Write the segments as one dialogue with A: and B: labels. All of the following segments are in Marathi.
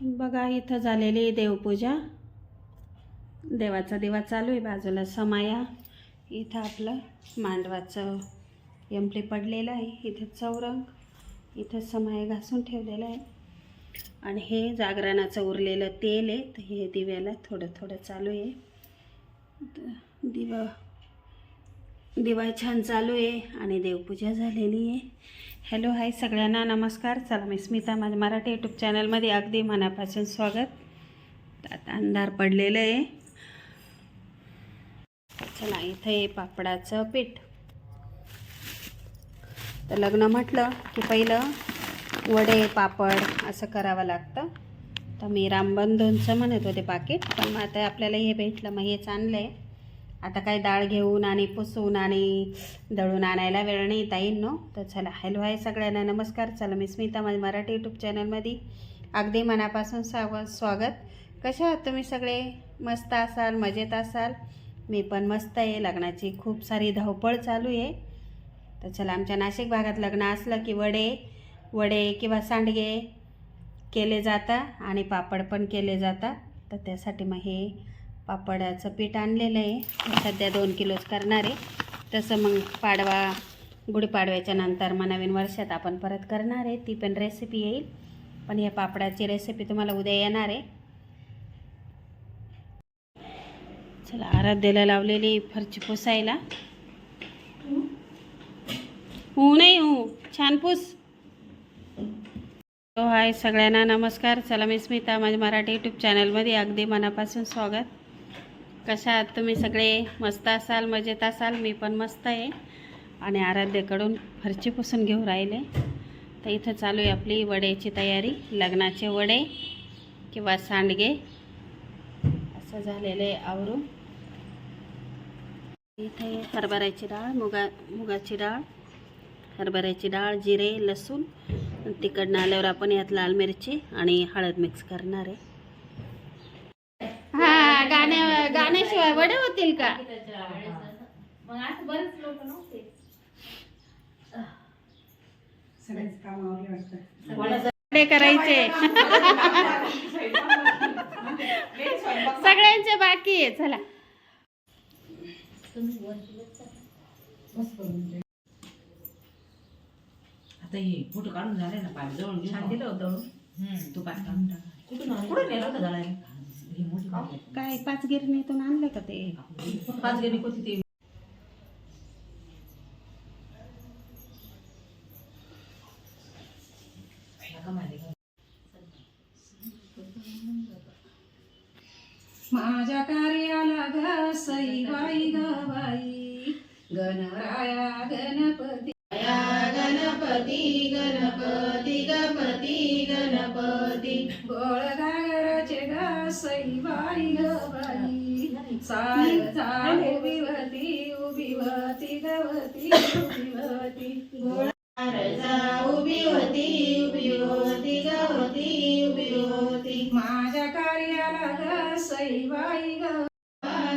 A: बघा इथं झालेली देवपूजा. देवाचा दिवा चालू आहे बाजूला समाया. इथं आपलं मांडवाचं यंपली पडलेलं आहे इथं चौरंग इथं समाया घासून ठेवलेलं आहे. आणि हे जागरणाचं उरलेलं तेल आहे तर हे दिव्याला थोडं थोडं चालू आहे. दिवा दिवा छान चालू आहे आणि देवपूजा झालेली आहे. हॅलो हाय सगळ्यांना नमस्कार. चला मी स्मिता माझ्या मराठी यूट्यूब चॅनलमध्ये अगदी मनापासून स्वागत. आता अंधार पडलेलं आहे. चला इथं आहे पापडाचं पीठ. तर लग्न म्हटलं की पहिलं वडे पापड असं करावं लागतं. तर मी रामबंधूंचं म्हणत होते पाकिट पण मग आता आपल्याला हे भेटलं मग हेच आणलं आहे आता काय डाळ घेऊन आणि पुसून आणि दळून आणायला वेळ नाही ताईंनो तर चला हॅलो आहे सगळ्यांना. नमस्कार. चला मी स्मिता माझ्या मराठी यूट्यूब चॅनलमध्ये अगदी मनापासून साव स्वागत. कशा आहात तुम्ही सगळे? मस्त असाल मजेत असाल? मी पण मस्त आहे. लग्नाची खूप सारी धावपळ चालू आहे. तर चला आमच्या नाशिक भागात लग्न असलं की वडे वडे किंवा सांडगे केले जातात आणि पापड पण केले जातात तर त्यासाठी मग हे पापडाचं पीठ आणलेलं आहे. सध्या दोन किलोच करणार आहे. तसं मग पाडवा गुढीपाडव्याच्या नंतर मग नवीन वर्षात आपण परत करणार आहे. ती पण रेसिपी येईल. पण या पापडाची रेसिपी तुम्हाला उद्या येणार आहे. चला आराध्याला लावलेली फरची पुसायला. हो नाही हो छान पुस. हो हाय सगळ्यांना नमस्कार. चला मी स्मिता माझ्या मराठी यूट्यूब चॅनलमध्ये अगदी मनापासून स्वागत. कशा आहात तुम्ही सगळे मस्त असाल मजेत असाल मी पण मस्त आहे. आणि आराध्याकडून फरची पुसून घेऊ राहिले. तर इथं चालू आहे आपली वड्याची तयारी लग्नाचे वडे किंवा सांडगे. असं झालेलं आहे आवरून. इथे हरभऱ्याची डाळ मुगा मुगाची डाळ हरभऱ्याची डाळ जिरे लसूण. तिकडनं आल्यावर आपण यात लाल मिरची आणि हळद मिक्स करणार आहे. गाण्याशिवाय वडे होतील का? वडे करायचे. सगळ्यांचे बाकी आहे चला.
B: आता हे फोटो काढून झाले ना पाय जवळ छान दिलं होतं. तू पाय काढून टाक. कुठून कुठं नेलं होतं हे आहे.
A: काय पाच गिरणीतून आणलं का ते
B: पाच गेली होती ते?
C: माझ्या कार्याला ग बाई गणराया गणपती
A: गणपती गणपती गणपती गणपती
C: गोळ घागराचे बाई सईबाई ग बाई सार झाड उभीवती उभीवती गवती उभीवती गोळ
A: उभी होती उभी होती गवती उभी होती
C: माझ्या कार्याला ग सईबाई ग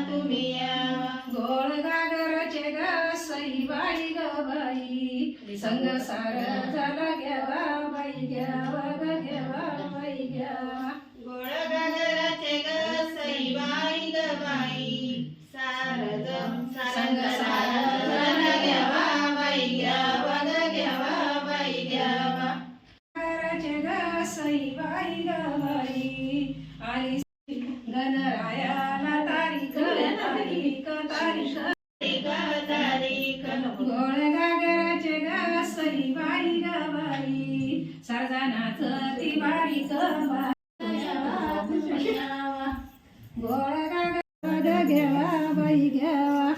A: तुम्ही यावा
C: गोळ घागराचे ग सईबाई ग बाई संग सार झाला घ्यावा बाई घ्यावा ग घ्यावा बाई घ्यावा
A: बारीक घ्यावा बाई घ्यावा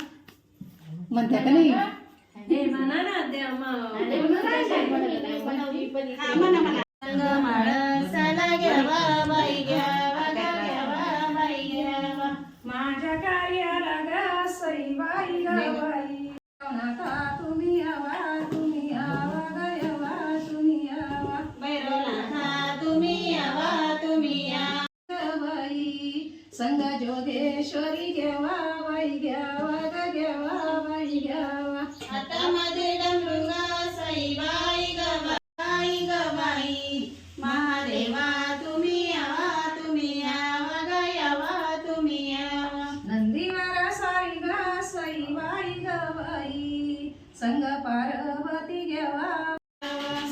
A: का नाही घ्यावा बाई घ्यावा घ्यावा बाई घ्यावा
C: माझ्या कार्याला ग सईबाई ग बाई संग जोगेश्वरी घ्यावा बाई घ्यावा
A: ग घ्यावा बाई घ्यावा
C: हातामध्ये साई साईबाई ग बाई ग बाई. महादेवा तुम्ही यावा तुम्ही यावा ग यावा तुम्ही यावा.
A: नंदीवारा साई ग साईबाई
C: ग बाई. संग पार्वती घ्यावा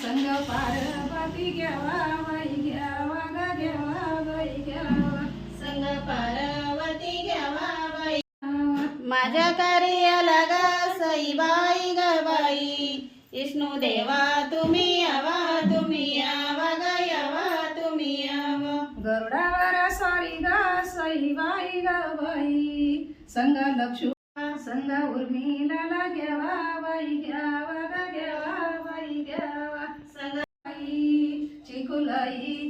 C: संग पार्वती घ्यावा बाई घ्यावा
A: ग
C: घ्यावा
A: माझ्या कार्याला ग सईबाई ग बाई. विष्णू देवा तुम्ही यावा तुम्ही यावा ग यावा तुम्ही यावा.
C: गरुडावर स्वारी ग सईबाई ग बाई. संग लक्ष्मी संग उर्मिला घ्यावा बाई घ्यावा ग घ्यावा बाई घ्यावा.
A: संग
C: चिकुलाई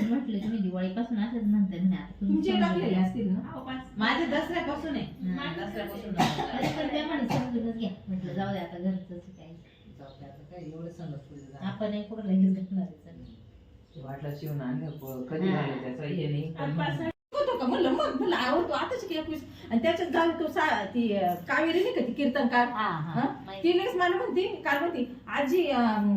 D: म्हटलं तुम्ही दिवाळीपासून असंच म्हणते म्हणे आता तुम्ही
B: तुमचे टाकलेले. असतील ना माझे दसऱ्यापासून आहे
D: हा.
B: दसऱ्यापासून
D: तरी पण ते म्हणे समजूनच घ्या म्हटलं जाऊ दे आता घरचंच काय आपण एक कुठं लगेच घालणार आहे सगळं.
E: वाटलं शिवून आणलं प- कधी झालं त्याचं हे नाही
B: म्हणलं आवडतो आताच की एकवीस आणि त्याच्यात जाऊन तो सा ती कावेरी नाही का ती कीर्तनकार
D: हा, हा.
B: हा?
D: माहिती.
B: ती लगेच मला म्हणते काय म्हणते आजी अं,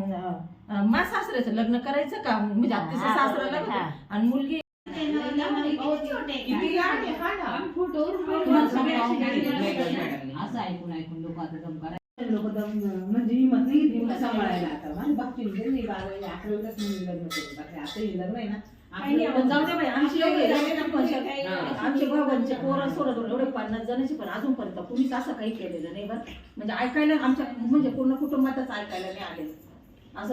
B: अं, मा सासऱ्याचं लग्न करायचं का म्हणजे आता तिचं
D: हा,
B: सासरा
D: बरोबर,
B: लग्न
D: हा.
B: आणि मुलगी किती लहान आहे, हा ना. तुम्हाला सगळ्यांची गाडी लागली.
F: असं ऐकून ऐकून लोक आता
B: लोक म्हणजे हिंमत नाही घेतली मला सांभाळायला आता म्हणजे अकरावीलाच मी लग्न करून टाकले आता हे लग्न आहे ना जाऊ दे बाई, आमची एवढी भावांचे पोरं सोडत एवढे पन्नास जणांची पण अजूनपर्यंत कुणीच असं काही केलेलं नाही बरं. म्हणजे ऐकायला आमच्या म्हणजे पूर्ण कुटुंबातच ऐकायला नाही आले. असं.